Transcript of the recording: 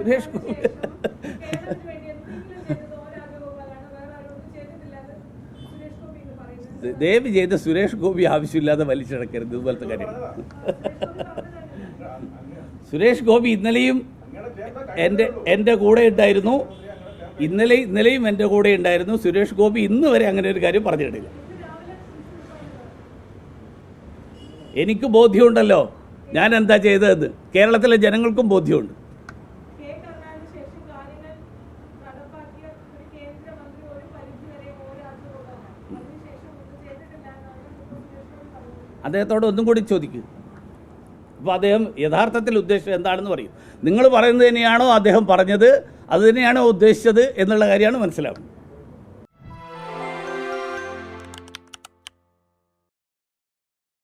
സുരേഷ് ഗോപി. ദയവ് ചെയ്ത് സുരേഷ് ഗോപി ആവശ്യമില്ലാതെ വലിച്ചിടക്കരുത് ഇതുപോലത്തെ കാര്യം സുരേഷ് ഗോപി ഇന്നലെയും എന്റെ എന്റെ കൂടെ ഉണ്ടായിരുന്നു. ഇന്നലെ ഇന്നലെയും എന്റെ കൂടെ ഉണ്ടായിരുന്നു. സുരേഷ് ഗോപി ഇന്ന് വരെ അങ്ങനെ ഒരു കാര്യം പറഞ്ഞിട്ടില്ല. എനിക്ക് ബോധ്യമുണ്ടല്ലോ. ഞാൻ എന്താ ചെയ്തതെന്ന്. കേരളത്തിലെ ജനങ്ങൾക്കും ബോധ്യമുണ്ട്. ഒരു അദ്ദേഹത്തോട് ഒന്നും കൂടി ചോദിക്കും. അപ്പോൾ അദ്ദേഹം യഥാർത്ഥത്തിൽ ഉദ്ദേശിച്ചത് എന്താണെന്ന് പറയും. നിങ്ങൾ പറയുന്നത് തന്നെയാണോ അദ്ദേഹം പറഞ്ഞത്? അത് തന്നെയാണോ ഉദ്ദേശിച്ചത് എന്നുള്ള കാര്യമാണ് മനസ്സിലാവുന്നത്.